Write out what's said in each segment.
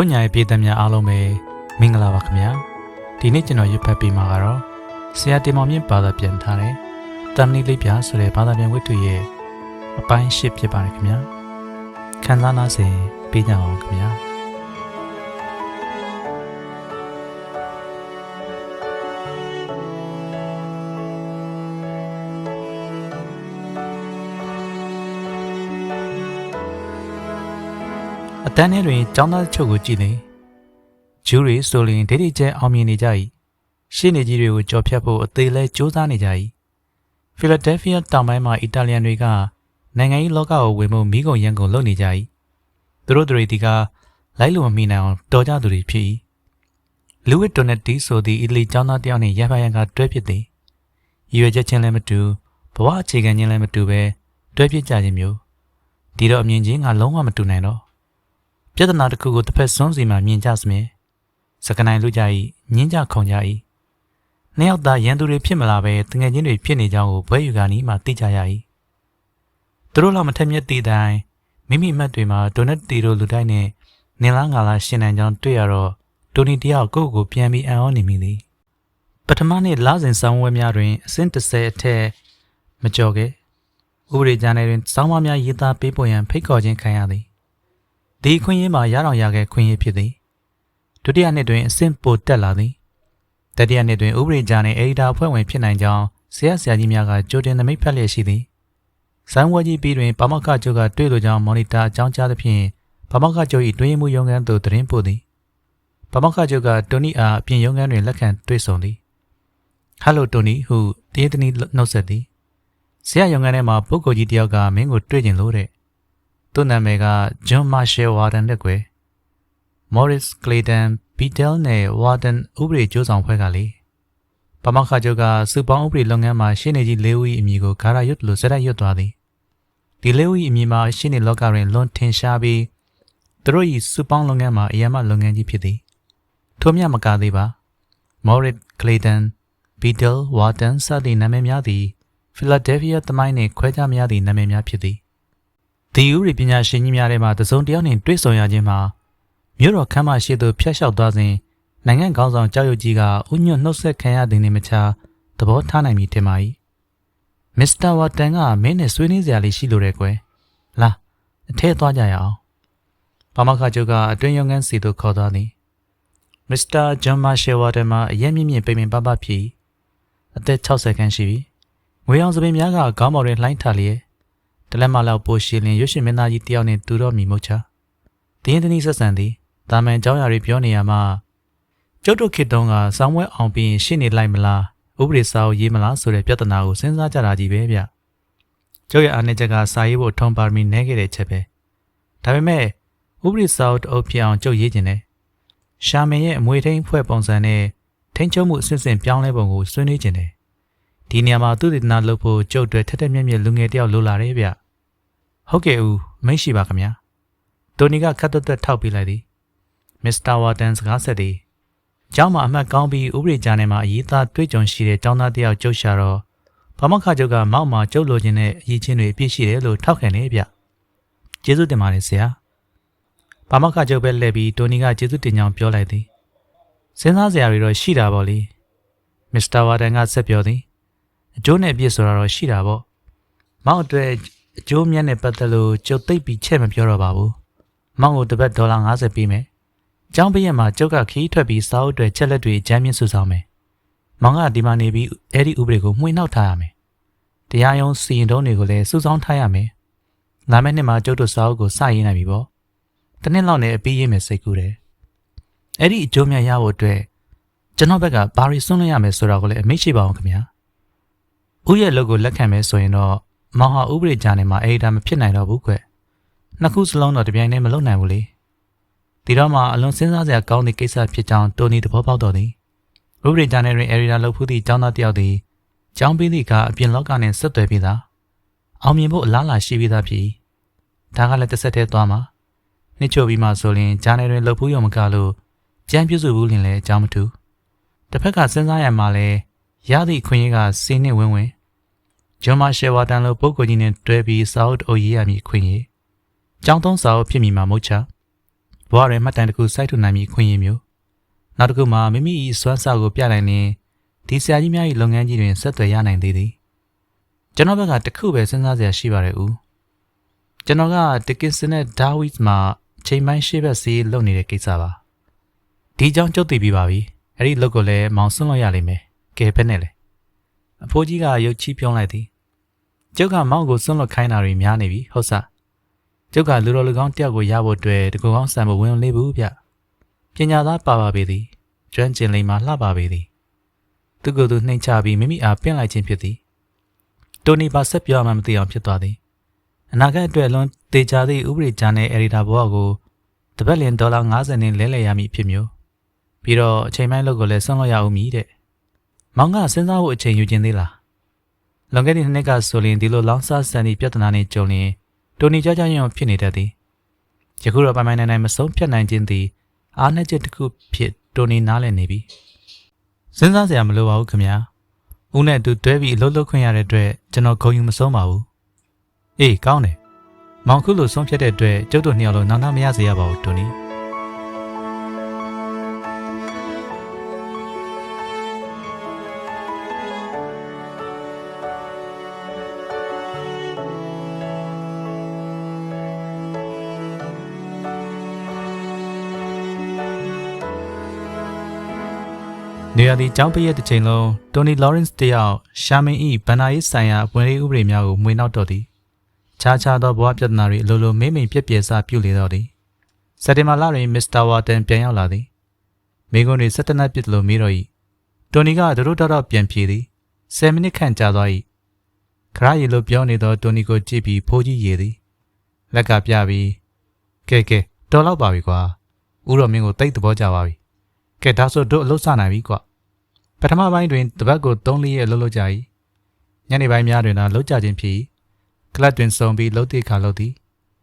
တို့ညာရဲ့ပြည်သက်များအားလုံးပဲမင်္ဂလာပါခင်ဗျာဒီနေ့ကျွန်တော်ရွတ်ဖတ်ပေးမှာကတော့ဆရာတင်မောင်မြင့်ဘာသာပြန်ထားတဲ့တမ်နီလေးပြဆိုတဲ့ဘာသာပြန်ဝတ္ထုရဲ့အပိုင်း၈ဖြစ်ပါတယ်ခင်ဗျာခန်းစားနာစဉ်ပေးကြအောင်ခင်ဗျာ တန်းထဲတွင်ចောင်းသားချုပ်ကိုကြည့်လေဂျူးတွေဆိုရင်ဒိဋ္ဌိကျဲအောင်မြင်နေကြ၏ရှေ့နေကြီးတွေကိုကြော်ဖြတ်ဖို့အသေးလဲစူးစမ်းနေကြ၏ဖီလာဒဲလ်ဖီးယားတောင်ပိုင်းမှာအီတာလီယန်တွေကနိုင်ငံရေးလောကကိုဝင်မှုမိကုန်ရန်ကုန်လုပ်နေကြ၏သူတို့တွေဒီကလိုက်လို့မမိနိုင်အောင်တော်ကြသူတွေဖြစ်၏လူဝစ်ဒိုနက်တီဆိုသည့်အီတလီចောင်းသားတယောက်နှင့်ရန်ဖန်ရန်ကတွဲဖြစ်သည်ရည်ရွယ်ချက်ချင်းလည်းမတူဘဝအခြေခံချင်းလည်းမတူပဲတွဲဖြစ်ကြခြင်းမျိုးဒီတော့အမြင်ချင်းကလုံးဝမတူနိုင်တော့ ပြဿနာတစ်ခုကိုတစ်ဖက်စွန်းစီမှာမြင်ကြစမြဲစကနိုင်လူကြ၏ညင်းကြခုံကြ၏နှစ်ယောက်သားရန်သူတွေဖြစ်မလာပဲတငယ်ချင်းတွေဖြစ်နေကြောင်းကိုဘွဲယူကနီးမှသိကြရ၏သူတို့လောက်မထက်မြက်တည်တိုင်းမိမိမတ်တွေမှာဒိုနက်တီတို့လူတိုင်းနဲ့နင်လားငါလားရှင်းနိုင်ကြောင်းတွေ့ရတော့တိုနီတယောက်ကိုယ့်ကိုယ်ပြန်ပြီးအံ့ဩနေမိသည်ပထမနေ့လစဉ်ဆောင်းဝဲများတွင်အဆင့်30အထက်မကျော်ခဲ့ဥပဒေကြမ်းတွင်စောင်းမများရေးသားပေးပို့ရန်ဖိတ်ခေါ်ခြင်းခံရသည် ဒီခွင့်ရင်းမှာရအောင်ရခဲ့ခွင့်ရဖြစ်သည်ဒုတိယနှစ်တွင်အဆင့်ပိုတက်လာသည်တတိယနှစ်တွင်ဥပဒေကြမ်းနှင့်အေဒီတာအဖွဲ့ဝင်ဖြစ်နိုင်ကြောင်းဆရာဆရာကြီးများကကြိုတင်သမိတ်ဖက်လျက်ရှိသည်ဇိုင်းဝဲကြီးပြီးတွင်ပါမောက္ခချုပ်ကတွေ့လိုကြောင်းမော်နီတာအကြောင်းကြားသဖြင့်ပါမောက္ခချုပ်၏တွင်မှုရုံးခန်းသို့သတင်းပို့သည်ပါမောက္ခချုပ်ကတိုနီအားအပြင်ရုံးခန်းတွင်လက်ခံတွေ့ဆုံသည်ဟယ်လိုတိုနီဟုတည်တနီနှုတ်ဆက်သည်ဆရာရုံးခန်းထဲမှာပုဂ္ဂိုလ်ကြီးတယောက်ကမင်းကိုတွေ့ကျင်လို့တဲ့ သူ့နာမည်က John Marshall Warden တဲ့ကွယ် Morris Clayton Beadle နဲ့ Warden ဥပဒေကြိုးဆောင်ဖွဲ့ကလေပမခချုပ်ကစုပေါင်းဥပဒေလုပ်ငန်းမှာရှင်းနေကြီးလေးဦး၏အမည်ကိုဂါရရွတ်လို့စရက်ရွတ်သွားသည်ဒီလေးဦး၏အမည်မှာရှင်းနေလောကတွင်လွန်ထင်ရှားပြီးသူတို့၏စုပေါင်းလုပ်ငန်းမှာအယမလုပ်ငန်းကြီးဖြစ်သည်ထို့မြမကသေးပါ Morris Clayton Beadle Warden စသည့်နာမည်များသည် Philadelphia သမိုင်းနှင့်ခွဲခြားများသည့်နာမည်များဖြစ်သည် ဒီဥရိပညာရှင်ကြီးများထဲမှတစုံတစ်ယောက်နှင့်တွေ့ဆုံရခြင်းမှာမြို့တော်ခမ်းမရှိသို့ဖျက်လျှောက်သွားစဉ်နိုင်ငံခေါင်းဆောင်ကြောက်ရွံ့ကြီးကဥညွတ်နှုတ်ဆက်ခံရသည်နှင့်မချာသဘောထားနိုင်မည်ထင်ပါ၏မစ္စတာဝါတန်ကမင်းနဲ့ဆွေးနွေးစရာလေးရှိလိုတယ်ကွယ်လာအထဲသွားကြရအောင်ဘာမခချုပ်ကအတွင်းရုံငန်းစီသို့ခေါ်သွားသည်မစ္စတာဂျွန်မာရှယ်ဝါတန်မှာအရင်မြင့်မြင့်ပိန်ပိန်ပပဖြစ်အသက်60ခန်းရှိပြီငွေအောင်စပင်များကခေါင်းပေါ်တွင်လှိုင်းထလျက် တလက်မလောက်ပိုရှည်လင်ရွှေရှင်မင်းသားကြီးတယောက်နဲ့တူတော့မိမုတ်ချ။တင်းတင်းဆက်ဆံသည်တာမန်เจ้าရာတွေပြောနေရမှာကျုပ်တို့ခေတ်တုန်းကစောင်းဝဲအောင်ပြီးရင်ရှင်းနေလိုက်မလားဥပဒေစာအုပ်ရေးမလားဆိုတဲ့ပြဿနာကိုစဉ်းစားကြတာကြီးပဲဗျ။ကျုပ်ရဲ့အားနည်းချက်ကစာရေးဖို့ထုံပါရမီနဲခဲ့တဲ့ချက်ပဲ။ဒါပေမဲ့ဥပဒေစာအုပ်တအုပ်ဖြစ်အောင်ကျုပ်ရေးကျင်တယ်။ရှာမင်ရဲ့အမွေထိန်ဖွဲ့ပုံစံနဲ့ထိန်ချုံမှုအစစ်အစင်ပြောင်းလဲပုံကိုဆွေးနွေးကျင်တယ်။ ဒီနေရာမှာသူတည်နာလုပ်ဖို့ကျုပ်တွေထက်ထက်မြက်မြက်လူငယ်တယောက်လိုလာတယ်ဗျ။ဟုတ်ကဲ့ဦးမိတ်ရှိပါခင်ဗျာတိုနီကခတ်သွက်သွက်ထောက်ပြလိုက်သည်မစ္စတာဝါတန်စကားဆက်သည်ကျောင်းမှာအမှတ်ကောင်းပြီးဥပဒေကြားထဲမှာအရေးသားတွေ့ကြုံရှိတဲ့ကျောင်းသားတစ်ယောက်ကြုတ်ရှာတော့ဘာမခချုပ်ကမောက်မှာကျုပ်လိုချင်တဲ့အရေးချင်းတွေအပြည့်ရှိတယ်လို့ထောက်ခံနေဗျကျေးဇူးတင်ပါတယ်ဆရာဘာမခချုပ်ပဲလှည့်ပြီးတိုနီကကျေးဇူးတင်ကြောင်းပြောလိုက်သည်စဉ်းစားစရာတွေတော့ရှိတာပေါ့လေမစ္စတာဝါတန်ကဆက်ပြောသည် အကျိုးနဲ့အပြည့်ဆိုတာတော့ရှိတာပေါ့မောက်အတွက်အကျိုးမြတ်နဲ့ပတ်သက်လို့ကျုပ်သိပ်ပြီးချက်မပြောတော့ပါဘူး။မောင်ကိုတစ်ပတ်ဒေါ်လာ50ပေးမယ်။ကျောင်းပိရက်မှာကျုပ်ကခီးထွက်ပြီးစာအုပ်တွေချက်လက်တွေအကြမ်းမြင့်စုဆောင်မယ်။မောင်ကဒီမှာနေပြီးအဲ့ဒီဥပဒေကိုမှွေနှောက်ထားရမယ်။တရားရုံးစီရင်တုံးတွေကိုလည်းစုဆောင်ထားရမယ်။လာမယ့်နှစ်မှာကျုပ်တို့စာအုပ်ကိုစရေးနိုင်ပြီပေါ့။တစ်နှစ်လောက်နဲ့အပြီးရေးမယ်စိတ်ကူးတယ်။အဲ့ဒီအကျိုးမြတ်ရဖို့အတွက်ကျွန်တော်ဘက်ကဘာရီဆွန်းလို့ရမယ်ဆိုတာကိုလည်းအမိတ်ရှိပါအောင်ခင်ဗျာ။ ဥရဲ့လုပ်ကိုလက်ခံမယ်ဆိုရင်တော့မောင်ဟာဥပဒေကြားနေမှာအဲ့ဒါမဖြစ်နိုင်တော့ဘူးကွနှစ်ခုစလုံးတော့တပြိုင်တည်းမလုပ်နိုင်ဘူးလေဒီတော့မှအလွန်စဉ်းစားစရာကောင်းတဲ့ကိစ္စဖြစ်ကြောင်းတိုနီသဘောပေါက်တော်သည်ဥပဒေကြားနေတွင်အရီဒါလှုပ်ဖူးသည့်ကျောင်းသားတစ်ယောက်သည်ကျောင်းပြီးသည့်ကအပြင်လောကနှင့်ဆက်သွယ်ပြီးသားအောင်မြင်ဖို့အလားအလာရှိပြီးသားဖြစ်ဒါကလည်းတစ်ဆက်တည်းသွားမှာနှစ်ချို့ပြီးမှဆိုရင်ဂျာနယ်တွင်လှုပ်ဖူးရုံမကလို့ကြမ်းပြုစုဘူးလင်လည်းအကြောင်းမထူတစ်ဖက်ကစဉ်းစားရမှာလဲရသည့်ခွင့်ရကစင်းနှင့်ဝင်းဝင်း ဂျွန်မာရှယ်ဝါတန်လိုပုဂ္ဂိုလ်ကြီးနဲ့တွဲပြီးစာအုပ်အုပ်ရေးရမည်ခွင့်ရကျောင်းသုံးစာအုပ်ဖြစ်မိမှာမဟုတ်ချဥဘဝရဲ့မှတ်တမ်းတစ်ခုစိုက်ထုတ်နိုင်ပြီးခွင့်ရမျိုးနောက်တစ်ခုမှာမိမိ၏စွမ်းဆောင်ကိုပြနိုင်ရင်ဒီဆရာကြီးများ၏လုပ်ငန်းကြီးတွင်ဆက်သွယ်ရနိုင်သေးသည်ကျွန်တော်ဘက်ကတစ်ခုပဲစဉ်းစားစရာရှိပါတယ်ဦးကျွန်တော်ကတကစ်စနဲ့ဒါဝစ်မှာချိန်ပိုင်းရှေ့ဘက်စီးလုပ်နေတဲ့ကိစ္စပါဒီကြောင့်ကြုတ်တည်ပြီးပါပြီအဲ့ဒီလုပ်ကိုလည်းမောင်ဆွန့်လို့ရလိမ့်မယ်ကဲဘယ်နဲ့လဲ အဖိုးကြီးကရုတ်ချီးပြုံးလိုက်သည်ကျုပ်ကမောင်ကိုဆွန့်လွတ်ခိုင်းတာတွေများနေပြီဟုတ်စားကျုပ်ကလူတော်လူကောင်းတယောက်ကိုရဖို့အတွက်တကူကောင်းဆံမဝင်လေးဘူးဗျပညာသားပါပါပေသည်ကျွမ်းကျင်လိမ္မာလှပါပေသည်သူကသူနှိမ်ချပြီးမိမိအားပင့်လိုက်ခြင်းဖြစ်သည်တိုနီပါဆက်ပြောမှမသိအောင်ဖြစ်သွားသည်အနာဂတ်အတွက်လွန်တေချာသည့်ဥပဒေကြမ်းတဲ့အရီတာဘဝကိုတပတ်လင်ဒေါ်လာ90နဲ့လဲလှယ်ရမည်ဖြစ်မျိုးပြီးတော့အချိန်ပိုင်းလောက်ကိုလည်းဆွန့်လွတ်ရအောင်မည်တဲ့ မောင်ကစဉ်းစားဖို့အချိန်ယူခြင်းသေးလားလွန်ခဲ့တဲ့နှစ်ကဆိုရင်ဒီလိုလောင်စာဆန်ဒီပြဿနာနဲ့ကြုံရင်တိုနီကြကြရင်ဖြစ်နေတတ်သည်ယခုတော့ပိုင်ပိုင်နိုင်နိုင်မဆုံးဖြတ်နိုင်ခြင်းသည်အားနည်းချက်တစ်ခုဖြစ်တိုနီနားလည်နေပြီစဉ်းစားစရာမလိုပါဘူးခင်ဗျာဦးနဲ့သူတွဲပြီးအလုပ်လုပ်ခွင့်ရတဲ့အတွက်ကျွန်တော်ဂုဏ်ယူမဆုံးပါဘူးအေးကောင်းတယ်မောင်ခုလိုဆုံးဖြတ်တဲ့အတွက်ကျုပ်တို့နှစ်ယောက်လုံးနာနာမရစေရပါဘူးတိုနီ နေရာဒီကျောင်းပရဲ့တစ်ချိန်လုံးတိုနီလော်ရန့်စ်တယောက်ရှာမင်ဤဘန်နာရေးဆိုင်ရာဝန်ရေးဥပဒေများကိုမွေနှောက်တော့သည်ခြားခြားသောဘဝပြဿနာတွေအလိုလိုမိမ့်မိန်ပြက်ပြဲစပြုလေတော့သည်စက်တင်ဘာလတွင်မစ္စတာဝါတန်ပြန်ရောက်လာသည်မိကွန်းတွေစက်တနက်ပြစ်လိုမေးတော့၏တိုနီကဒရုတော့တော့ပြန်ပြေသည်10မိနစ်ခန့်ကြာသွား၏ခရရီလိုပြောနေသောတိုနီကိုကြည့်ပြီးဖိုးကြီးရေသည်လက်ကပြပြီးကဲကဲတော်တော့ပါပြီကွာဥတော်မင်းကိုတိတ်သဘောကျပါပြီကဲဒါဆိုတို့အလုပ်စနိုင်ပြီကွာ ပထမပိုင်းတွင်တပတ်ကို3လေးရက်လှုပ်လှုပ်ကြ၏ညနေပိုင်းများတွင်သာလှုပ်ကြခြင်းဖြစ်၏ကလပ်တွင်စုံပြီးလှုပ်သည့်အခါလှုပ်သည်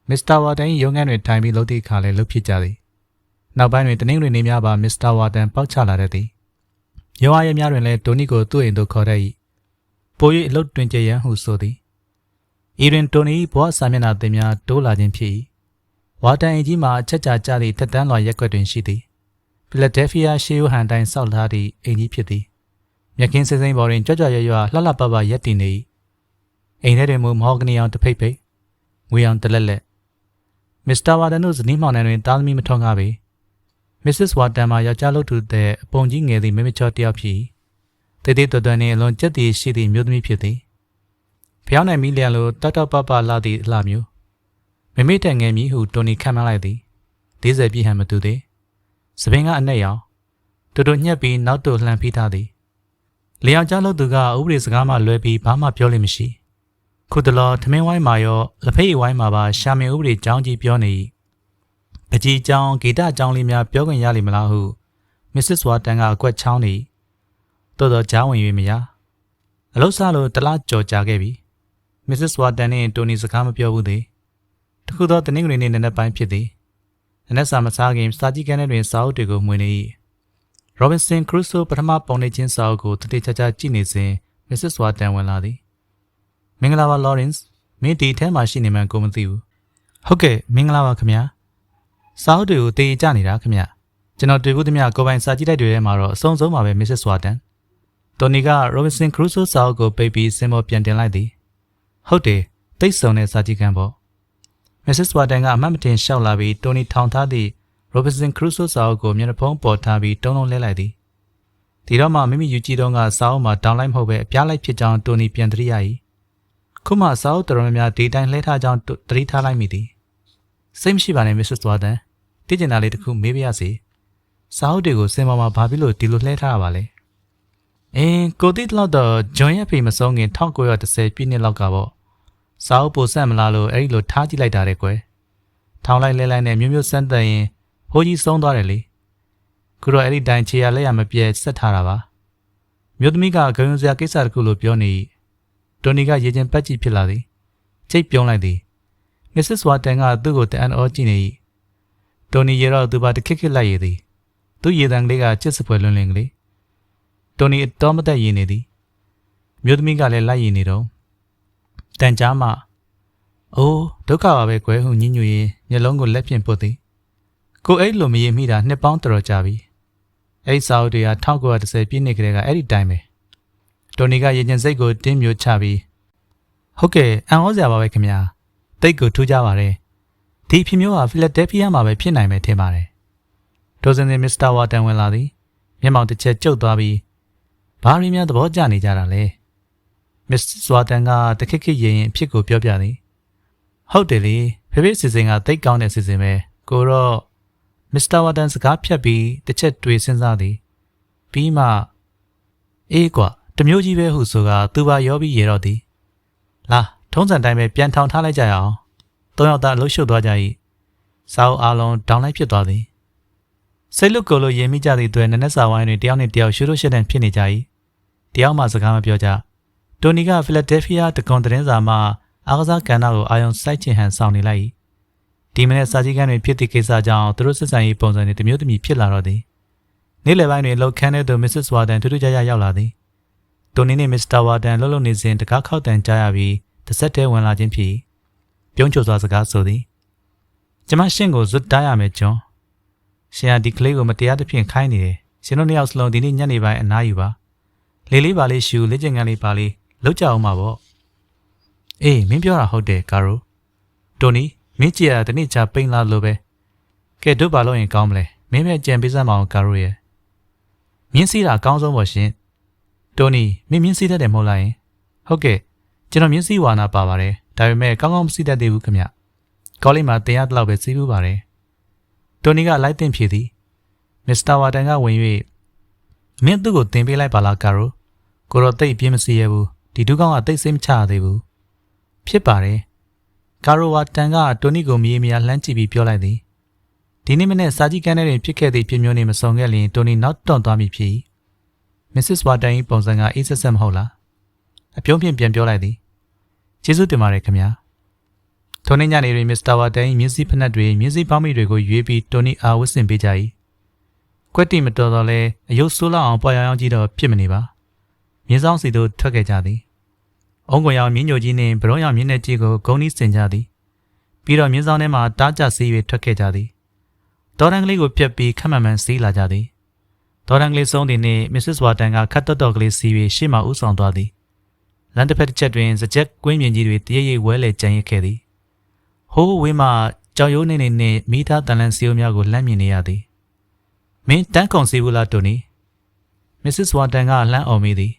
မစ္စတာဝါတန်၏ရုံးခန်းတွင်ထိုင်ပြီးလှုပ်သည့်အခါလည်းလှုပ်ဖြစ်ကြသည်နောက်ပိုင်းတွင်တနင်္ဂနွေနေ့များပါမစ္စတာဝါတန်ပေါက်ချလာတတ်သည်ရုံးအားရများတွင်လည်းတိုနီကိုသူ့အိမ်သို့ခေါ်တတ်၏ပို၍အလုပ်တွင်ကြရန်ဟုဆိုသည်ဤတွင်တိုနီဘဝစာမျက်နှာသင်များတိုးလာခြင်းဖြစ်၏ဝါတန်အကြီးမှာအချက်ချာကျသည့်ထက်တန်းလွာရက်ွက်တွင်ရှိသည် ဖီလာဒဲဖီးယားရှေးဟန်တိုင်းဆောက်ထားသည့်အိမ်ကြီးဖြစ်သည်မြက်ခင်းစင်းစိမ့်ပေါ်တွင်ကြွကြွရွရွလှလှပပရက်တည်နေ၏အိမ်ထဲတွင်မူမဟောဂနီအောင်တဖိတ်ဖိတ်ငွေအောင်တလက်လက်မစ္စတာဝါတန်တို့ဇနီးမောင်နှံတွင်သားသမီးမထွန်းကားပေမစ္စစ်ဝါတန်မှာယောက်ျားလုပ်သူတဲ့အပုံကြီးငယ်သည့်မိမချောတယောက်ဖြစ်တည်တည်တော်တော်နှင့်အလွန်ကြက်တည်ရှိသည့်မျိုးသမီးဖြစ်သည်ဖျောင်းနိုင်မီလျံလိုတတ်တပပလာသည့်အလှမျိုးမိမိတန်ငယ်မည်ဟုတိုနီခံမှန်းလိုက်သည်40ပြည့်ဟန်မတူသေး စပင်ကအနက်ရောင်တူတူညှက်ပြီးနောက်တူလှန်ဖိထားသည်လျောက်ကြားလို့သူကဥပဒေစကားမှလွဲပြီးဘာမှပြောလိမ့်မရှိခုတလောထမင်းဝိုင်းမှာရောလက်ဖိတ်ဝိုင်းမှာပါရှာမင်ဥပဒေကျောင်းကြီးပြောနေ၏ပကြီးကျောင်းဂီတကျောင်းလေးများပြောခွင့်ရလိမ့်မလားဟုမစ္စစ်ဝါတန်ကအကွက်ချောင်းနေတော်တော်ကြားဝင်၍မရအလုဆလို့တလားကြော်ကြခဲ့ပြီမစ္စစ်ဝါတန်နဲ့တိုနီစကားမပြောဘူးသေးတခုသောတနင်္ဂနွေနေ့နံနက်ပိုင်းဖြစ်သည် နနက်စာမစားခင်စာကြည့်ကန်းထဲတွင်စာအုပ်တွေကိုမှွေနေ၏ရောဘင်ဆန်ခရူဆိုပထမပုံနေချင်းစာအုပ်ကိုတတိချာချာကြည့်နေစဉ်မစ္စစ်စွာတန်ဝင်လာသည်မင်္ဂလာပါလော်ရန့်စ်မင်းဒီထဲမှာရှိနေမှန်းကိုမသိဘူးဟုတ်ကဲ့မင်္ဂလာပါခင်ဗျာစာအုပ်တွေကိုတေးကြနေတာခင်ဗျကျွန်တော်တွေ့ဘူးသမျှကိုပိုင်စာကြည့်တိုက်တွေထဲမှာတော့အဆုံးဆုံးပါပဲမစ္စစ်စွာတန်တိုနီကရောဘင်ဆန်ခရူဆိုစာအုပ်ကိုပိတ်ပြီးစင်ပေါ်ပြန်တင်လိုက်သည်ဟုတ်တယ်တိတ်ဆုံတဲ့စာကြည့်ကန်းပေါ့ မစ္စစ်ဝါတန်ကအမတ်မတင်လျှောက်လာပြီးတိုနီထောင်ထားသည့်ရိုဘင်ဆန်ခရူဆိုစာအုပ်ကိုမျက်နှာဖုံးပေါ်ထားပြီးတုံးလုံးလဲလိုက်သည်ဒီတော့မှမိမိယူကြည့်တော့ကစာအုပ်မှာဒေါင်းလိုက်မဟုတ်ပဲအပြားလိုက်ဖြစ်ကြောင်းတိုနီပြန်သတိရ၏ခုမှစာအုပ်တော်များများဒီတိုင်းလှဲထားကြောင်းသတိထားလိုက်မိသည်စိတ်မရှိပါနဲ့မစ္စစ်ဝါတန်တည်ကျင်တာလေးတစ်ခုမေးပြရစီစာအုပ်တွေကိုစင်ပေါ်မှာဘာဖြစ်လို့ဒီလိုလှဲထားရပါလဲအင်းကိုတိတလောက်တော့ဂျွန်ရဲ့ဖေမဆုံးခင်1910ပြည့်နှစ်လောက်ကပေါ့ စာအုပ်ပိုဆက်မလားလို့အဲ့ဒီလိုထားကြည့်လိုက်တာတဲ့ကွယ်ထောင်းလိုက်လဲလိုက်နဲ့မျိုးမျိုးစမ်းတဲ့ရင်ဟိုးကြီးဆုံးသွားတယ်လေခုတော့အဲ့ဒီတိုင်ချေရလက်ရမပြဲဆက်ထားတာပါမြို့သမီးကဂုံစရာကိစ္စတခုလို့ပြောနေတိုနီကရေချင်းပတ်ကြည့်ဖြစ်လာသည်ချိတ်ပြုံးလိုက်သည်မစ္စစ်ဝါတန်ကသူ့ကိုတန်အောကြည့်နေ၏တိုနီရေတော့သူပါတခက်ခက်လိုက်ရသည်သူ့ရေတံကလေးကချစ်စပွဲလွန်းလင်းကလေးတိုနီတော့မသက်ရည်နေသည်မြို့သမီးကလည်းလိုက်ရည်နေတော့ တန်ကြားမှအိုးဒုက္ခပါပဲကွယ်ဟုညညွရင်မျက်လုံးကိုလက်ဖြင့်ပုတ်သည်ကိုအဲ့လိုမရေမိတာနှစ်ပေါင်းတော်တော်ကြာပြီအဲ့ဒီစာအုပ်တွေက1930ပြည့်နှစ်ကလေးကအဲ့ဒီတိုင်းပဲတိုနီကရေကျင်စိတ်ကိုတင်းမျိုးချပြီးဟုတ်ကဲ့အံ့ဩစရာပါပဲခင်ဗျာတိတ်ကိုထူးကြပါတယ်ဒီအဖြစ်မျိုးဟာဖီလာဒဲဖီးယားမှာပဲဖြစ်နိုင်မယ်ထင်ပါတယ်ဒိုဇင်နဲ့မစ္စတာဝါတန်ဝင်လာသည်မျက်မှောင်တစ်ချက်ကျုပ်သွားပြီးဘာရင်းများသဘောကျနေကြတာလဲ မစ္စဝါတန်ကတခက်ခက်ရင်ရင်အဖြစ်ကိုပြောပြသည်ဟုတ်တယ်လေဖေဖေစီစဉ်ကတိတ်ကောင်းတဲ့စီစဉ်ပဲကိုတော့မစ္စတာဝါတန်စကားဖြတ်ပြီးတစ်ချက်တွေးစဉ်းစားသည်ပြီးမှအေးကွာတမျိုးကြီးပဲဟုဆိုကသူပါရောပြီးရေတော့သည်လာထုံးစံတိုင်းပဲပြန်ထောင်ထားလိုက်ကြရအောင်သုံးယောက်သားအလုရှုပ်သွားကြ၏စာအုပ်အားလုံးဒေါင်းလိုက်ဖြစ်သွားသည်စိတ်လွတ်ကိုယ်လိုရင်မိကြသည့်အတွက်နနက်စာဝိုင်းတွင်တယောက်နှင့်တယောက်ရှုလို့ရှက်တဲ့ဖြစ်နေကြ၏တယောက်မှစကားမပြောကြ တိုနီကဖီလာဒဲဖီးယားတကွန်သတင်းစာမှအားကစားကဏ္ဍကိုအာရုံစိုက်ချင်ဟန်ဆောင်နေလိုက်၏ဒီမနေ့စာကြီးကန်းတွင်ဖြစ်သည့်ကိစ္စကြောင့်သူတို့ဆက်ဆံရေးပုံစံတွေတမျိုးတမီဖြစ်လာတော့သည်နေ့လယ်ပိုင်းတွင်လောက်ခန်းထဲသို့မစ္စစ်ဝါဒန်ထူးထူးခြားခြားရောက်လာသည်တိုနီနှင့်မစ္စတာဝါဒန်လှုပ်လှုပ်နေစဉ်တကားခောက်တန်ကြားရပြီးတစ်ဆက်တည်းဝင်လာခြင်းဖြစ်ပြုံးချိုစွာစကားဆိုသည်ကျမရှင့်ကိုဇွတ်တားရမယ်ကျွန်းရှင်ဟာဒီကလေးကိုမတရားသဖြင့်ခိုင်းနေတယ်ရှင်တို့နှစ်ယောက်စလုံးဒီနေ့ညနေပိုင်းအနားယူပါလေးလေးပါလေးရှူလေးကျင်ကန်လေးပါလေး လောက်ကြအောင်ပါဗောအေးမင်းပြောတာဟုတ်တယ်ကာရိုတိုနီမင်းကြည့်ရတနေ့ချပိန်လာလို့ပဲကဲတို့ပါလို့ရင်ကောင်းမလဲမင်းပဲကြံပေးစမ်းမအောင်ကာရိုရဲ့မြင်းစီးတာအကောင်းဆုံးပေါ့ရှင်တိုနီမင်းမြင်းစီးတတ်တယ်မဟုတ်လားယင်ဟုတ်ကဲ့ကျွန်တော်မြင်းစီးဝါနာပါပါတယ်ဒါပေမဲ့ကောင်းကောင်းမစီးတတ်သေးဘူးခင်ဗျကောလိပ်မှာတင်ရတဲ့လောက်ပဲစီးဘူးပါတယ်တိုနီကလိုက်တင်ဖြေသည်မစ္စတာဝါတန်ကဝင်၍မင်းသူ့ကိုတင်ပေးလိုက်ပါလားကာရိုကိုတော့တိတ်ပြင်းမစီရဘူး ဒီဒုကောင်ကတိတ်စိတ်မချရသေးဘူးဖြစ်ပါတယ်ကာရိုဝါတန်ကတိုနီကိုမြေးမြာလှမ်းကြည့်ပြီးပြောလိုက်သည်ဒီနေ့မနေ့စာကြီးကန်းထဲတွင်ဖြစ်ခဲ့သည့်ဖြစ်မျိုးနှင့်မစုံခဲ့လျင်တိုနီနောက်တွန့်သွားမိဖြစ်မစ္စစ်ဝါတန်၏ပုံစံကအေးဆက်ဆက်မဟုတ်လားအပြုံးဖြင့်ပြန်ပြောလိုက်သည်ကျေးဇူးတင်ပါတယ်ခင်ဗျာထိုနေ့ညနေတွင်မစ္စတာဝါတန်၏မြင်းစည်းဖက်နှက်တွေမြင်းစည်းပေါင်းမိတွေကိုရွေးပြီးတိုနီအားဝတ်ဆင်ပေးကြ၏ကွက်တီမတော်တော့လဲအယုတ်ဆိုးလောက်အောင်ပွားရောင်ကြီးတော့ဖြစ်မနေပါမြင်းဆောင်စီတို့ထွက်ခဲ့ကြသည် အုံကွန်ရောင်မြင်းညိုကြီးနှင့်ဘရုံးရောင်မြင်းနဲ့ကြီးကိုဂုံနီးစင်ကြသည်ပြီးတော့မြင်းဆောင်ထဲမှတားကြစီး၍ထွက်ခဲ့ကြသည်ဒေါ်ရန်ကလေးကိုပြက်ပြီးခက်မှန်မှန်စီးလာကြသည်ဒေါ်ရန်ကလေးဆုံးသည်နှင့်မစ္စစ်ဝါတန်ကခတ်တော်တော်ကလေးစီး၍ရှေ့မှဥဆောင်သွားသည်လမ်းတစ်ဖက်တစ်ချက်တွင်စကြက်ကွင်းမြင်ကြီးတွေတရရိပ်ဝဲလေကြံရစ်ခဲ့သည်ဟိုးဝင်းမှကြောင်ရိုးနေနေနှင့်မိသားတန်လန်စီယိုများကိုလှမ်းမြင်နေရသည်မင်းတန်းခုံစီဘူးလားတိုနီမစ္စစ်ဝါတန်ကလှမ်းအော်မိသည်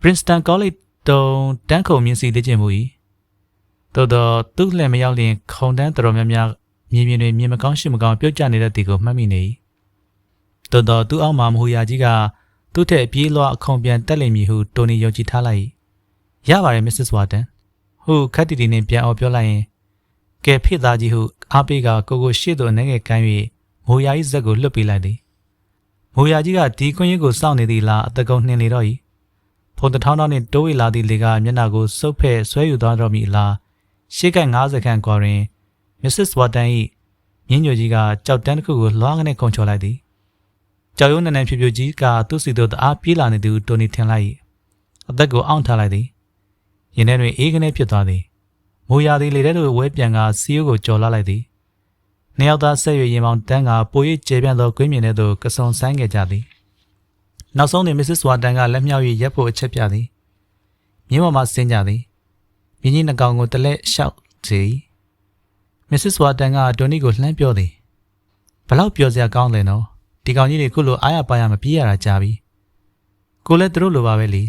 Princeton College တုံတန်းခုံမြင့်စီသိကျင်မှု၏သို့တော့သူ့လှည့်မရောက်လျင်ခုံတန်းတော်များများမြေပြင်တွင်မြေမကောင်းရှိမကောင်းပြုတ်ကျနေတဲ့တီကိုမှတ်မိနေ၏သို့တော့သူ့အောက်မှာမဟူရာကြီးကသူ့ထက်ပြေးလွှားအခုံပြန်တက်လိမ့်မည်ဟုတိုနီယုံကြည်ထားလိုက်၏ရပါတယ်မစ္စစ်ဝါတန်ဟုခတ်တီတီနှင့်ပြန်အော်ပြောလိုက်ရင်ကဲဖေ့သားကြီးဟုအားပေးကကိုကိုရှေ့သို့အနေငယ်ကမ်း၍မိုးရာကြီးဇက်ကိုလွတ်ပေးလိုက်သည်မိုးရာကြီးကဒီခွင်းရင်ကိုစောင့်နေသည်လားအတကုံနှင်လေတော့၏ ဖုန်တထောင်းထောင်းနှင့်တိုးဝေလာသည့်လေကမျက်နှာကိုစုပ်ဖဲ့ဆွဲယူသွားတော့မိလားရှေ့က90ခန့်ကွာတွင်မစ္စစ်ဝါတန်၏မြင်းညိုကြီးကကြောက်တန်းတစ်ခုကိုလွှားကနေခုန်ချော်လိုက်သည်ကြောက်ရုံးနန်းနန်းဖြူဖြူကြီးကသူ့စီသို့တအားပြေးလာနေသူတိုနီထင်လိုက်၏အသက်ကိုအောင့်ထားလိုက်သည်ရင်ထဲတွင်အေးကနေဖြစ်သွားသည်မိုးရာသီလေထဲသို့ဝဲပြန်ကစီယိုကိုကြော်လာလိုက်သည်နှစ်ယောက်သားဆက်ရွရင်မောင်တန်းကပို၍ကျေပြန့်သောကွင်းမြင်ထဲသို့ကစုံဆိုင်ခဲ့ကြသည် နောက်ဆုံးတွင်မစ္စစ်ဝါတန်ကလက်မြောက်၍ရက်ဖို့အချက်ပြသည်မြင်းပေါ်မှဆင်းကြသည်မြင်းကြီးနှကောင်ကိုတလက်လျှောက်စေမစ္စစ်ဝါတန်ကဒိုနီကိုလှမ်းပြောသည်ဘလောက်ပြောစရာကောင်းလဲနော်ဒီကောင်ကြီးတွေခုလိုအားရပါရမပြေးရတာကြာပြီကိုလည်းသူတို့လိုပါပဲလေ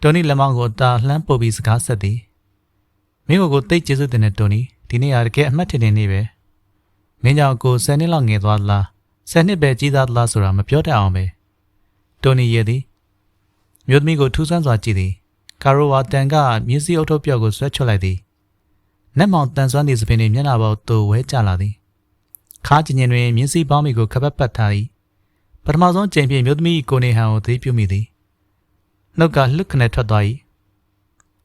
တိုနီလက်မောင်းကိုတာလှမ်းပုတ်ပြီးစကားဆက်သည်မင်းကိုကိုတိတ်ကျေးဇူးတင်တဲ့တိုနီဒီနေ့ကတကယ်အမှတ်ထင်နေနေပဲမင်းကြောင့်ကို10နှစ်လောက်ငယ်သွားသလား10နှစ်ပဲကြီးသားသလားဆိုတာမပြောတတ်အောင်ပဲ တိုနီရဲ့သည်မြို့သမီးကိုထူးဆန်းစွာကြည့်သည်ကာရိုဝါတန်ကမြင်းစည်းအုပ်ထုပ်ပြော့ကိုဆွဲချွတ်လိုက်သည်နက်မောင်တန်ဆွမ်းသည့်စပင်းနှင့်မျက်နှာပေါ်သို့ဝဲကျလာသည်ခါကျင်ကျင်တွင်မြင်းစည်းပေါင်းမိကိုခပတ်ပတ်ထားသည်ပထမဆုံးချိန်ဖြင့်မြို့သမီးကိုနေဟန်ကိုသိပြုမိသည်နှုတ်ကလှုပ်ခနဲ့ထွက်သွား၏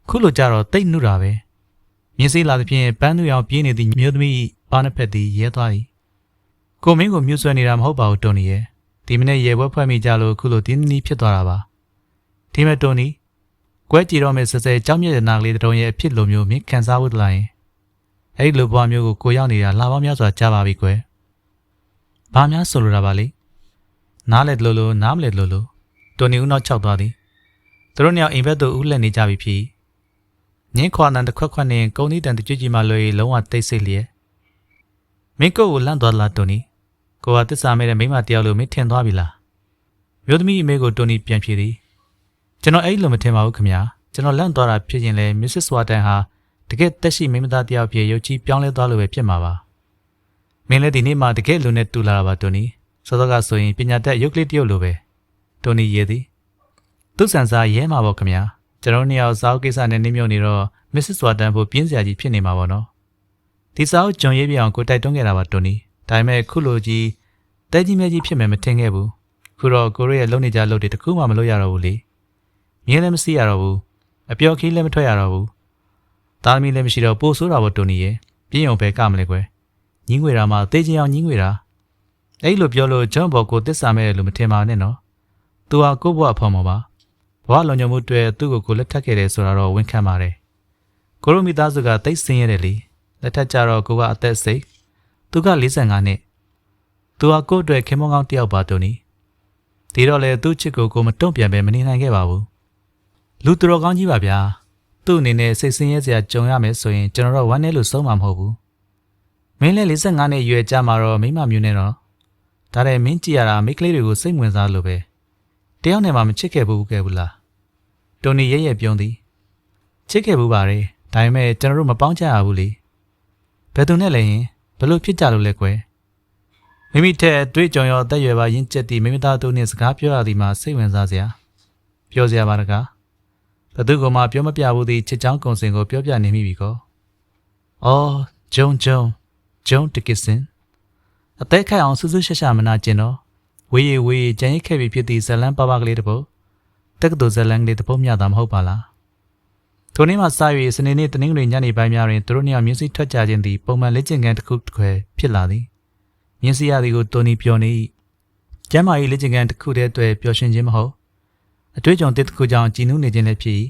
ခုလိုကြတော့တိတ်နှုတာပဲမြင်းစည်းလာသဖြင့်ပန်းသူရောင်ပြေးနေသည့်မြို့သမီးပါးနှစ်ဖက်သည်ရဲသွား၏ကိုမင်းကိုမြှွဆွဲနေတာမဟုတ်ပါဘူးတိုနီရဲ့ ဒီမနေ့ရေပွဲဖွဲ့မိကြလို့ခုလိုတင်းနီးဖြစ်သွားတာပါဒီမဲ့တိုနီကွဲကြည့်တော့မဲ့ဆဆဲကြောက်မြက်တဲ့နာကလေးတုံးရဲ့အဖြစ်လိုမျိုးမြင်ခံစားဖို့တလားရင်အဲ့ဒီလိုဘွားမျိုးကိုကိုရောက်နေတာလာပေါင်းများစွာကြားပါပြီကွယ်ဘာများဆိုလိုတာပါလဲနားလေလို့လို့နားမလဲလို့လို့တိုနီဦးနောက်ချောက်သွားသည်သူတို့နှစ်ယောက်အိမ်ဘက်သို့ဦးလက်နေကြပြီဖြစ်ငင်းခွာနန်တစ်ခွက်ခွက်နဲ့ကုန်းသီးတန်တကြွကြီးမှလွယ်လုံးဝတိတ်ဆိတ်လျက်မင်းကိုကိုလန့်သွားလားတိုနီ ကိုကတစ္ဆာမဲတဲ့မိမတယောက်လိုမင်းထင်သွားပြီလားမျိုးသမီးအမေကိုတိုနီပြန်ဖြေသည်ကျွန်တော်အဲ့လိုမထင်ပါဘူးခင်ဗျာကျွန်တော်လန့်သွားတာဖြစ်ရင်လဲမစ္စစ်ဝါတန်ဟာတကယ်တက်ရှိမိမသားတယောက်ဖြစ်ရုပ်ကြီးပြောင်းလဲသွားလို့ပဲဖြစ်မှာပါမင်းလည်းဒီနေ့မှတကယ်လူနဲ့တူလာတာပါတိုနီစောစောကဆိုရင်ပညာတတ်ရုပ်ကလေးတယောက်လိုပဲတိုနီရေးသည်သူ့ဆန်စားရဲမှာပေါ့ခင်ဗျာကျွန်တော်နှစ်ယောက်စားကိစ္စနဲ့နှိမ့်မြုပ်နေတော့မစ္စစ်ဝါတန်ဖို့ပြင်းစရာကြီးဖြစ်နေမှာပေါ့နော်ဒီစာအုပ်ဂျွန်ရေးပြအောင်ကိုတိုက်တွန်းခဲ့တာပါတိုနီ ဒါပေမဲ့ခုလိုကြီးတဲကြီးမဲကြီးဖြစ်မယ်မထင်ခဲ့ဘူးခုတော့ကိုရီးယားလုံနေကြလို့တခုမှမလုပ်ရတော့ဘူးလေမြင်းလည်းမစီရတော့ဘူးအပျော်ခီးလည်းမထွက်ရတော့ဘူးသားသမီးလည်းမရှိတော့ပို့ဆိုးတာပေါ့တိုနီရဲ့ပြင်းုံပဲကမလဲကွယ်ညီးငွေတာမှတေးချင်အောင်ညီးငွေတာအဲ့လိုပြောလို့ဂျွန်ဘော်ကိုတစ္ဆာမဲ့လို့မထင်ပါနဲ့နော်သူဟာကို့ဘဝအဖော်မှာပါဘဝလုံခြုံမှုတွေသူ့ကိုကိုလက်ထပ်ခဲ့တယ်ဆိုတာတော့ဝန်ခံပါတယ်ကိုရိုမီသားစုကတိတ်ဆင်းရဲတယ်လေလက်ထပ်ကြတော့ကိုကအသက်စိတ် သူက45နှစ်သူဟာကို့အတွက်ခင်မွန်ကောင်းတယောက်ပါတိုနီဒီတော့လေသူ့ချစ်ကိုကိုမတုံ့ပြန်ပဲမနေနိုင်ခဲ့ပါဘူးလူသူတော်ကောင်းကြီးပါဗျာသူ့အနေနဲ့စိတ်ဆင်းရဲစရာကြုံရမယ်ဆိုရင်ကျွန်တော်တို့ဝမ်းနည်းလို့ဆုံးမှာမဟုတ်ဘူးမင်းလည်း45နှစ်ရွယ်ကြမှာတော့မိမမျိုးနဲ့တော့ဒါတဲ့မင်းကြည့်ရတာမိကလေးတွေကိုစိတ်ဝင်စားလို့ပဲတယောက်နဲ့မှမချစ်ခဲ့ဘူးခဲ့ဘူးလားတိုနီရဲရဲပြုံးသည်ချစ်ခဲ့ဘူးပါတယ်ဒါပေမဲ့ကျွန်တော်တို့မပေါင်းကြရဘူးလေဘယ်သူနဲ့လဲရင် ဘလို့ဖြစ်ကြလို့လဲကွယ်မိမိထက်အတွေ့အကြုံရောအသက်ရွယ်ပါရင့်ကျက်သည့်မိမိသားတို့နှင့်စကားပြောရသည်မှာစိတ်ဝင်စားစရာပြောစရာပါတကားဘသူကမှပြောမပြဘူးသည့်ချစ်ချောင်းကုံစင်ကိုပြောပြနေမိပြီကောအော်ဂျုံဂျုံဂျုံတကစ်စင်အသက်ခိုက်အောင်စူးစူးရှက်ရှာမနာကျင်တော့ဝေးရဝေးကြံရိတ်ခဲ့ပြီဖြစ်သည့်ဇလန်းပပကလေးတစ်ပုတ်တက္ကသိုလ်ဇလန်းကလေးတစ်ပုတ်မြတာမဟုတ်ပါလား ထိုနေ့မှစ၍စနေနေ့တနင်္ဂနွေညနေပိုင်းများတွင်သူတို့နှစ်ယောက်မြင်းစီထွက်ကြခြင်းသည်ပုံမှန်လက်ကျင့်ခန်းတစ်ခုတစ်ခွဲဖြစ်လာသည်မြင်းစီရသည်ကိုတိုနီပြောနေ၏ကျမ်းမာရေးလက်ကျင့်ခန်းတစ်ခုတည်းအတွက်ပျော်ရွှင်ခြင်းမဟုတ်အတွေ့အကြုံတစ်ခုကြောင့်ကြည်နူးနေခြင်းလည်းဖြစ်၏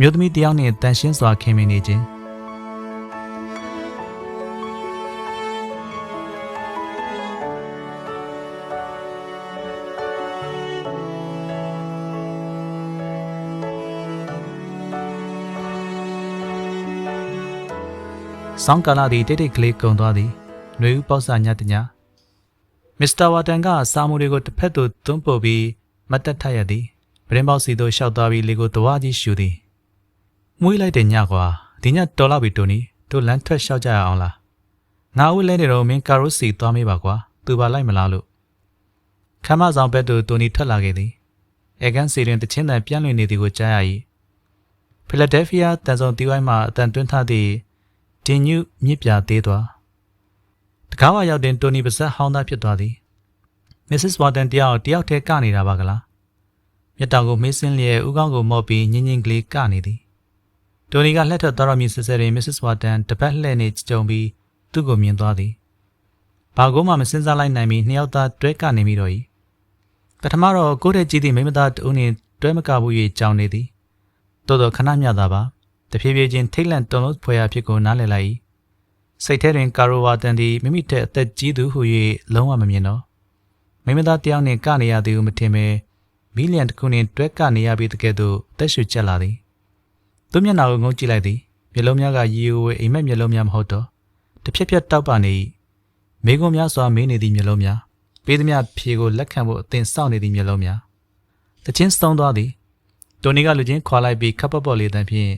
မြို့သမီးတယောက်နှင့်တန်ရှင်းစွာခင်မင်နေခြင်း ဆောင်းကာလာသည်တိတ်တိတ်ကလေးကုံသွားသည်ຫນွေဦးပေါက်စာညတညမစ္စတာဝါတန်ကစာမှုတွေကိုတစ်ဖက်သို့သွန်းပို့ပြီးမတ်တက်ထရသည်ပရင်ပေါက်စီသို့ရှောက်သွားပြီးလေကိုတဝါကြီးရှူသည်မွေးလိုက်တဲ့ညကွာဒီညတော်လောက်ပြီတိုနီတို့လမ်းထွက်လျှောက်ကြရအောင်လားငါဦးလဲနေတော့မင်းကာရိုစီသွားမေးပါကွာသူပါလိုက်မလားလို့ခမ်းမဆောင်ဘက်သို့တိုနီထွက်လာခဲ့သည်အဲကန်စီတွင်တချင်းတန်ပြန့်လွင်နေသည်ကိုကြားရ၏ဖီလာဒဲဖီးယားတန်ဆုံတီဝိုင်းမှအတန်တွင်းထားသည့် တင်ညုမြစ်ပြသေးသွားတကားဝရောက်တင်တိုနီပါဇက်ဟောင်းသားဖြစ်သွားသည်မစ္စစ်ဝါတန်တယောက်တယောက်တည်းကနေတာပါကလားမြတ်တောင်ကိုမေးစင်းလျက်ဥကောင်းကိုမော့ပြီးညင်ညင်ကလေးကနေသည်တိုနီကလှက်ထွက်သွားတော့မြည်ဆဆဲတွင်မစ္စစ်ဝါတန်တပတ်လှဲ့နေကြုံပြီးသူ့ကိုမြင်သွားသည်ဘာကိုမှမစင်စားလိုက်နိုင်ပြီးနှစ်ယောက်သားတွဲကနေမိတော့၏ပထမတော့ကိုတဲ့ကြီးသည့်မိမသားတူနှင့်တွဲမကဘူး၍ကြောင်နေသည်တော်တော်ခဏမျှသာပါ တဖြည်းဖြည်းချင်းထိတ်လန့်တုန်လို့ဖွယ်ရာဖြစ်ကိုနားလည်လိုက်၏စိတ်ထဲတွင်ကာရိုဝါတန်သည်မိမိထက်အသက်ကြီးသူဟု၍လုံးဝမမြင်တော့မိမသားတယောက်နှင့်ကနေရသည်ဟုမထင်ပဲမီလီယံတစ်ခုနှင့်တွဲကနေရပြီးတကယ်သို့အသက်ရှူကျက်လာသည်သူမျက်နှာကိုငုံကြည့်လိုက်သည်မျက်လုံးများကရီယိုဝဲအိမ်မက်မျက်လုံးများမဟုတ်တော့တစ်ဖြက်ဖြက်တောက်ပါနေ၏မိကုံများစွာမေးနေသည့်မျက်လုံးများပေးသည်မြဖြေကိုလက်ခံဖို့အသင်စောင့်နေသည့်မျက်လုံးများတချင်းစုံသွားသည်တိုနီကလူချင်းခွာလိုက်ပြီးခပ်ပပေါ့လေးတန်းဖြင့်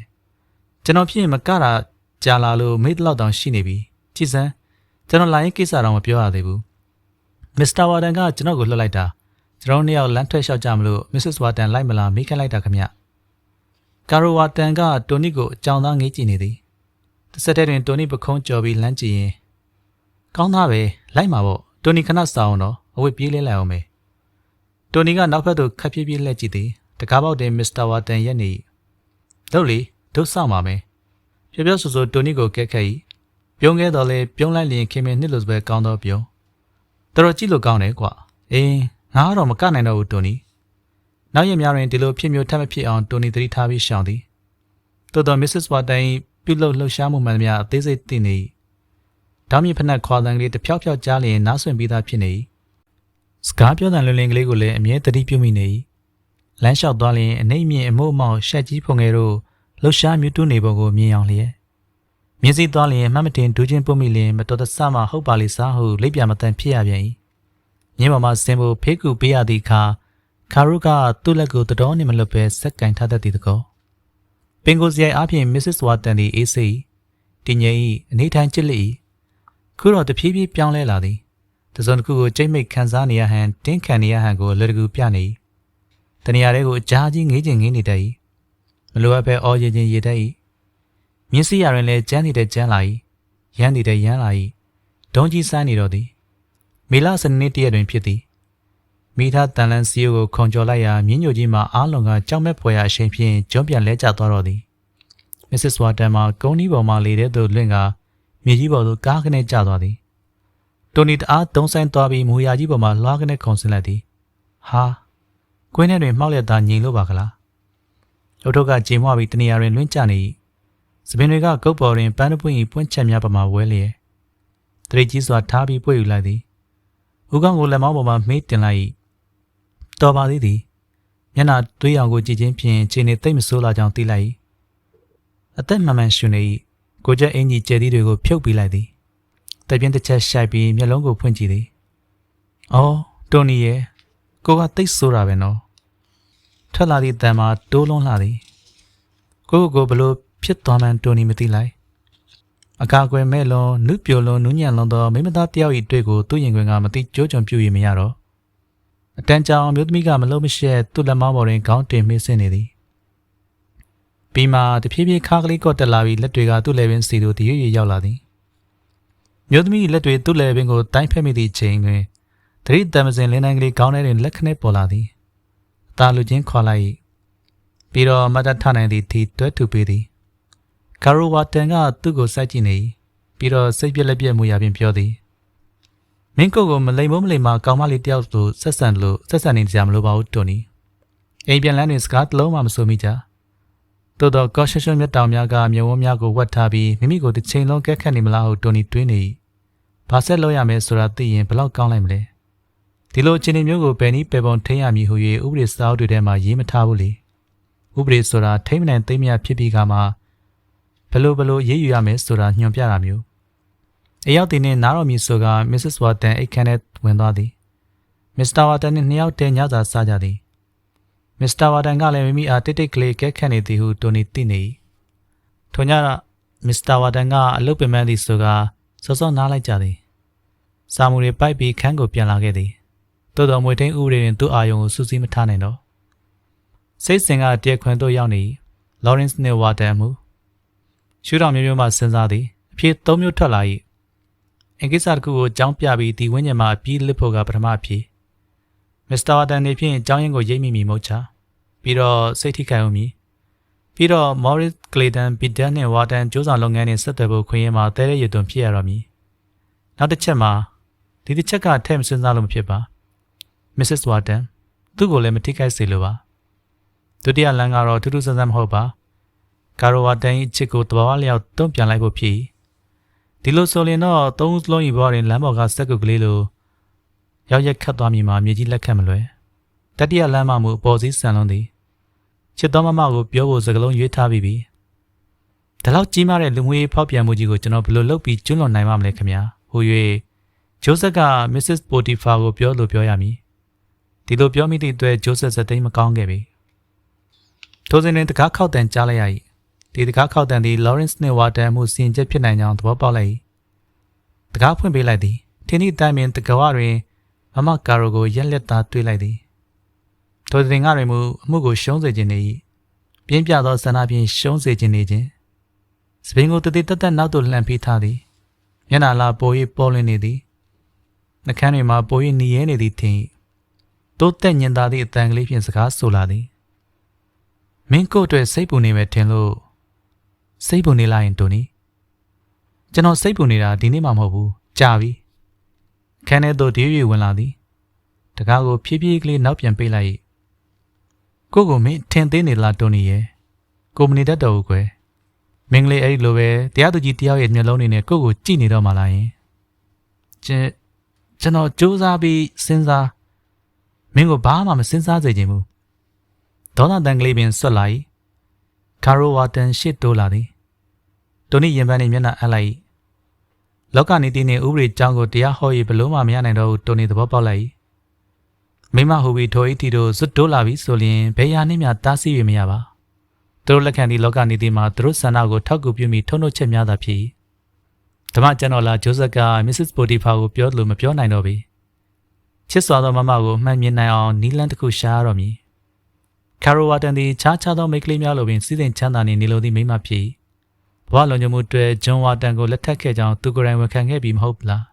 ကျွန်တော်ဖြစ်ရင်မကတာကြာလာလို့မိတ်လောက်တောင်ရှိနေပြီကြည်စမ်းကျွန်တော်လာရင်ကိစ္စတော့မပြောရသေးဘူးမစ္စတာဝါဒန်ကကျွန်တော်ကိုလှုပ်လိုက်တာကျွန်တော်နှစ်ယောက်လမ်းထွက်လျှောက်ကြမလို့မစ္စစ်ဝါဒန်လိုက်မလားမိခိုင်းလိုက်တာခင်ဗျကာရိုဝါတန်ကတိုနီကိုအကြောင်းသားငေးကြည့်နေသည်တစ်ဆက်တည်းတွင်တိုနီပခုံးကြော်ပြီးလမ်းကြည့်ရင်ကောင်းသားပဲလိုက်မှာပေါ့တိုနီခဏစောင်းတော့အဝတ်ပြေးလဲလိုက်အောင်မယ်တိုနီကနောက်ဘက်သို့ခပ်ပြေးပြေးလှည့်ကြည့်သည်တကားပေါက်တင်မစ္စတာဝါတန်ရက်နေတို့လေ ဒုစောင့်ပါမယ်ပြောပြောဆိုဆိုတိုနီကိုကဲခက်၏ပြုံးခဲ့တော့လေပြုံးလိုက်လျင်ခင်မင်းနှစ်လို့ပဲကောင်းတော့ပြုံးတော်တော်ကြည့်လို့ကောင်းတယ်ကွာအေးငါကတော့မကနိုင်တော့ဘူးတိုနီနောက်ရက်များတွင်ဒီလိုဖြစ်မျိုးထပ်မဖြစ်အောင်တိုနီသတိထားပြီးရှောင်သည်တိုးတော်မစ္စစ်ဝါတိုင်ပြုတ်လို့လှုပ်ရှားမှုမှန်သမျှအသေးစိတ်သိနေတောင်းမြဖက်နှက်ခွာတန်ကလေးတစ်ဖြောက်ဖြောက်ကြားလျင်နားဆွင့်ပြီးသားဖြစ်နေ၏စကားပြောတဲ့လွင်လင်ကလေးကိုလည်းအမြဲတတိပြုမိနေ၏လမ်းလျှောက်သွားလျင်အနှိမ့်မြင့်အမို့အမောက်ရှက်ကြီးဖုန်ငယ်တို့ လှရှားမြူတူနေပုံကိုမြင်အောင်လျက်မြင်းစည်းသွားလျင်မှတ်မတင်ဒူးချင်းပုတ်မိလျင်မတော်တဆမှဟုတ်ပါလိစားဟုလိပ်ပြမတန်ဖြစ်ရပြန်၏မြင်းပေါ်မှာဆင်းဖို့ဖေးကူပေးရသည့်အခါခါရုကသူ့လက်ကိုတတော်နှင့်မလွတ်ပဲဆက်ကင်ထားတတ်သည်တကောပင်ကိုစရိုက်အားဖြင့်မစ္စစ်ဝါတန်သည်အေးစိတည်ငြိမ်၏အနေထိုင်ချစ်လက်၏ခုတော့တဖြည်းဖြည်းပြောင်းလဲလာသည်တစုံတစ်ခုကိုကြိတ်မိတ်ခံစားနေရဟန်တင်းခံနေရဟန်ကိုလက်တကူပြနေ၏တနေရာတွေကိုအကြားကြီးငေးချင်ငေးနေတတ်၏ မလိုအပ်ပဲအော်ရင်ချင်းရေတတ်၏မြင်းစည်းရရင်လည်းကျန်းနေတဲ့ကျန်းလာ၏ရမ်းနေတဲ့ရမ်းလာ၏ဒုံကြီးစမ်းနေတော့သည်မေလစနေနေ့တရက်တွင်ဖြစ်သည်မိသားတန်လန်းစီယိုကိုခုံကျော်လိုက်ရာမြင်းညိုကြီးမှအားလုံးကကြောက်မဲ့ဖွယ်ရာအချိန်ဖြင့်ကျွန်းပြန်လဲကျသွားတော့သည်မစ္စစ်ဝါတန်မှကုန်းဒီပေါ်မှလေတဲ့သူလွင့်ကမြေကြီးပေါ်သို့ကားကနေကျသွားသည်တိုနီတအားတုံးဆိုင်သွားပြီးမူရာကြီးပေါ်မှလွှားကနေခုံဆင်းလိုက်သည်ဟာကွင်းထဲတွင်မှောက်လက်သားငြိမ်လို့ပါကလား ရုတ်ထုတ်ကကြေမွပြီးတနေရာတွင်လွင့်ကျနေ၏စပင်တွေကကုတ်ပေါ်တွင်ပန်းတပွင့်၏ပွင့်ချက်များပမာဝဲလျက်တရိတ်ကြီးစွာထားပြီးပွေယူလိုက်သည်ဦးကောင်းကိုလက်မောင်းပေါ်မှမေးတင်လိုက်၏တော်ပါသေးသည်မျက်နှာတွေးရောင်ကိုကြည့်ချင်းဖြင့်ခြေနေသိမ့်မဆိုးလာကြောင်းသိလိုက်၏အသက်မှန်မှန်ရှင်နေ၏ကိုကျက်အင်ကြီးကျဲသီးတွေကိုဖြုတ်ပြီးလိုက်သည်တပြင်းတစ်ချက်ရှိုက်ပြီးမျက်လုံးကိုဖွင့်ကြည့်သည်အော်တိုနီရဲ့ကိုကသိပ်ဆိုးတာပဲနော် ထွက်လာသည့်တန်မှာတိုးလုံးလာသည်ကိုကိုကိုဘလို့ဖြစ်သွားမှန်းတိုနီမသိလိုက်အကာအကွယ်မဲ့လွန်နုပြိုလွန်နူးညံ့လွန်သောမိမသားတယောက်၏တွေ့ကိုသူ့ရင်ခွင်ကမသိကြိုးကြုံပြူရမရတော့အတန်ကြောင်မျိုးသမီးကမလုံးမရှက်သူ့လက်မောင်းပေါ်တွင်ခေါင်းတင်မေးဆင်းနေသည်ပြီးမှတဖြည်းဖြည်းခါကလေးကော့တက်လာပြီးလက်တွေကသူ့လက်ပင်စီသို့တရွေ့ရွေ့ရောက်လာသည်မျိုးသမီးလက်တွေသူ့လက်ပင်ကိုတိုင်းဖက်မိသည့်ချိန်တွင်တရိတမစင်လင်းတိုင်းကလေးခေါင်းထဲတွင်လက်ခနဲ့ပေါ်လာသည် အသာလူချင်းခေါ်လိုက်ပြီးတော့မတ်တထနိုင်သည့်ဒီတွဲထူပေးသည်ကာရိုဝါတန်ကသူ့ကိုစိုက်ကြည့်နေပြီးတော့စိတ်ပြက်လက်ပြက်မှုရပြင်ပြောသည်မင်းကိုကိုမလိမ်မိုးမလိမ်မကောင်မလေးတယောက်ဆိုဆက်ဆံလို့ဆက်ဆံနေကြမလို့ပါဘူးတိုနီအိမ်ပြန်လန်းတွင်စကားတလုံးမှမဆိုမိကြသို့တော့ကော့ရှရှွန်မြတ်တောင်များကမြဝန်းများကိုဝတ်ထားပြီးမိမိကိုတစ်ချိန်လုံးကက်ခတ်နေမလားဟုတိုနီတွေးနေဘာဆက်လို့ရမယ်ဆိုတာသိရင်ဘလောက်ကောင်းလိုက်မလဲ ဒီလိုအခြေအနေမျိုးကိုဘယ်နည်းပယ်ပုံထိန်းရမည်ဟု၍ဥပဒေစာအုပ်တွေထဲမှာရေးမထားဘူးလေဥပဒေဆိုတာထိမ့်မနိုင်သိမ့်မရဖြစ်ပြီးကမှဘလို့ဘလို့ရေးယူရမယ်ဆိုတာညွှန်ပြတာမျိုးအရောက်တင်နဲ့နားတော်မီဆိုကမစ္စစ်ဝါတန်အိတ်ခမ်းထဲဝင်သွားသည်မစ္စတာဝါတန်နှင့်နှစ်ယောက်တည်းညစာစားကြသည်မစ္စတာဝါတန်ကလည်းမိမိအားတိတ်တိတ်ကလေးကဲခတ်နေသည်ဟုတိုနီသိနေ၏ထိုညကမစ္စတာဝါတန်ကအလုတ်ပင်ပန်းသည်ဆိုကစောစောနားလိုက်ကြသည်စာမှုတွေပိုက်ပြီးခန်းကိုပြန်လာခဲ့သည် တိုးတော်မွေထင်းဥပဒေတွင်သူ့အာယုံကိုစူးစီးမထားနိုင်တော့စိတ်စင်ကတရက်ခွင်သို့ရောက်နေလော်ရန့်စ်နှင့်ဝါတန်မူရှူတော်မျိုးမျိုးမှစဉ်းစားသည်အဖြစ်သုံးမျိုးထွက်လာ၏အင်္ဂိစ္စတစ်ခုကိုအကြောင်းပြပြီးဒီဝိညာဉ်မှာအပြီးလစ်ဖို့ကပထမအဖြစ်မစ္စတာဝါတန်နေဖြင့်အကြောင်းရင်းကိုရိပ်မိမိမဟုတ်ချပြီးတော့စိတ်ထိခိုက်အောင်မည်ပြီးတော့ Morris Clayton Peter နဲ့ Warden ကျိုးဆောင်လုပ်ငန်းနဲ့ဆက်သွယ်ဖို့ခွင့်ရမှာတဲတဲ့ရည်သွန်ဖြစ်ရတော့မည်နောက်တစ်ချက်မှာဒီတစ်ချက်ကထည့်မစဉ်းစားလို့မဖြစ်ပါ Mrs. Warden သူ့ကိုလည်းမထိခိုက်စေလိုပါဒုတိယလမ်းကတော့ထူးထူးဆန်းဆန်းမဟုတ်ပါကာရိုဝါတန်၏ချစ်ကိုတဘာဝလျောက်တုံ့ပြန်လိုက်ဖို့ဖြစ်ဒီလိုဆိုရင်တော့သုံးဦးစလုံးဤဘဝတွင်လမ်းပေါ်ကစက်ကုတ်ကလေးလိုရောက်ရက်ခတ်သွားမိမှာမြေကြီးလက်ခတ်မလွယ်တတိယလမ်းမှမူအပေါ်စီးဆန်လုံးသည်ချစ်တော်မမကိုပြောဖို့စကလုံးရွေးထားပြီးပြီဒါလောက်ကြီးမားတဲ့လူငွေဖောက်ပြန်မှုကြီးကိုကျွန်တော်ဘယ်လိုလုပ်ပြီးကျွလွန်နိုင်မှာမလဲခင်ဗျာဟူ၍ဂျိုးဆက်က Mrs. Potiphar ကိုပြောလို့ပြောရမည် ဒီလိုပြောမိသည့်အတွက်ဂျိုးဆက်စသိမ်းမကောင်းခဲ့ပြီထိုစဉ်တွင်တကားခောက်တန်ကြားလိုက်ရ၏ဒီတကားခောက်တန်သည် Lawrence နှင့် Water မှုစီရင်ချက်ဖြစ်နိုင်ကြောင်းသဘောပေါက်လိုက်၏တကားဖွင့်ပေးလိုက်သည်ထင်းသည့်အတိုင်းပင်တကဝတွင်မမကာရိုကိုရက်လက်သားတွေးလိုက်သည်ထိုတင်ကတွင်မူအမှုကိုရှုံးစေခြင်းနေ၏ပြင်းပြသောဆန္ဒဖြင့်ရှုံးစေခြင်းနေခြင်းစပင်ကိုတည်တတ်တတ်နောက်သို့လှန်ဖိထားသည်မျက်နှာလာပို၍ပေါ်လွင်နေသည်နှကန်းတွေမှာပို၍หนีရဲနေသည်ထင်၏ တိုးတက်ညင်သာသည့်အတန်ကလေးဖြင့်စကားဆိုလာသည်မင်းကိုအတွက်စိတ်ပူနေမယ်ထင်လို့စိတ်ပူနေလိုက်ရင်တိုနီကျွန်တော်စိတ်ပူနေတာဒီနေ့မှမဟုတ်ဘူးကြာပြီခန်းထဲသို့ဒီရွေဝင်လာသည်တကားကိုဖြည်းဖြည်းကလေးနောက်ပြန်ပေးလိုက်ကိုကိုမင်းထင်သေးနေလားတိုနီရဲ့ကိုမနေတတ်တော့ဘူးကွယ်မင်းကလေးအဲ့ဒီလိုပဲတရားသူကြီးတယောက်ရဲ့မျက်လုံးတွေနဲ့ကိုကိုကြည့်နေတော့မှလားယင်ကျန်ကျွန်တော်စူးစမ်းပြီးစဉ်းစား မင်းကိုဘာမှမစဉ်းစားစေချင်ဘူးဒေါသတန်ကလေးပင်ဆွတ်လိုက်ကာရိုဝါတန်ရှစ်တိုးလာသည်တိုနီရင်ပန်းနေမျက်နှာအပ်လိုက်လောကနီတိနှင့်ဥပဒေကြောင်းကိုတရားဟောရေးဘလို့မှမရနိုင်တော့ဘူးတိုနီသဘောပေါက်လိုက်မိမဟူပြီးထိုအီတီတို့ဇွတ်တိုးလာပြီဆိုရင်ဘယ်ရာနှင့်မှတားဆီးရမရပါသူတို့လက်ခံသည့်လောကနီတိမှာသူတို့ဆန္ဒကိုထောက်ကူပြုမိထုံးထုတ်ချက်များသာဖြစ်ဓမ္မကျန်တော်လာဂျိုဇက်ကမစ္စစ်ပိုတီဖာကိုပြောလို့မပြောနိုင်တော့ပြီ ချစ်စွာသောမမကိုမှန်မြင်နိုင်အောင်နီလန်တစ်ခုရှာရတော့မည်ကာရိုဝါတန်သည်ခြားခြားသောမိန်းကလေးများလိုပင်စီစဉ်ချမ်းသာနေနေလိုသည့်မိန်းမဖြစ်ဘဝလုံခြုံမှုတွေဂျွန်ဝါတန်ကိုလက်ထပ်ခဲ့ကြောင်းသူကိုယ်တိုင်ဝန်ခံခဲ့ပြီးမဟုတ်ဘူးလား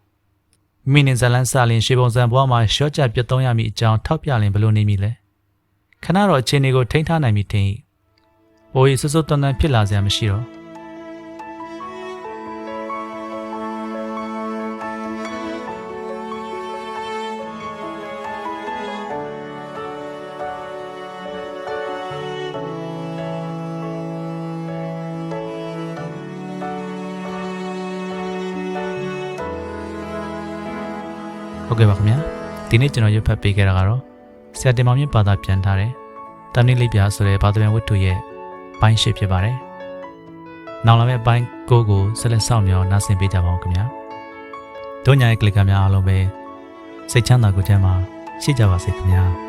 မိနင်ဇလန်ဆာလင်ရှေပုံစံဘဝမှာရှော့ချပြတ်သုံးရမည့်အကြောင်းထောက်ပြလင်ဘလို့နေမည်လဲခဏတော့အခြေအနေကိုထိန်းထားနိုင်ပြီထင်၏အိုးရီဆွဆွတန်တန်ဖြစ်လာစရာမရှိတော့ ဟုတ်ကဲ့ပါခင်ဗျာဒီနေ့ကျွန်တော်ရွတ်ဖတ်ပေးခဲ့တာကတော့ဆရာတင်မောင်မြင့်ဘာသာပြန်ထားတဲ့တန်နေလေးပြဆိုတဲ့ဘာသာပြန်ဝတ္ထုရဲ့ပိုင်းရှိဖြစ်ပါတယ်နောက်လာမယ့်ပိုင်းကိုကိုဆက်လက်ဆောင်မြောင်းနားဆင်ပေးကြပါဦးခင်ဗျာတို့ညာရဲ့ကလစ်ကများအားလုံးပဲစိတ်ချမ်းသာကိုယ်ချမ်းသာရှိကြပါစေခင်ဗျာ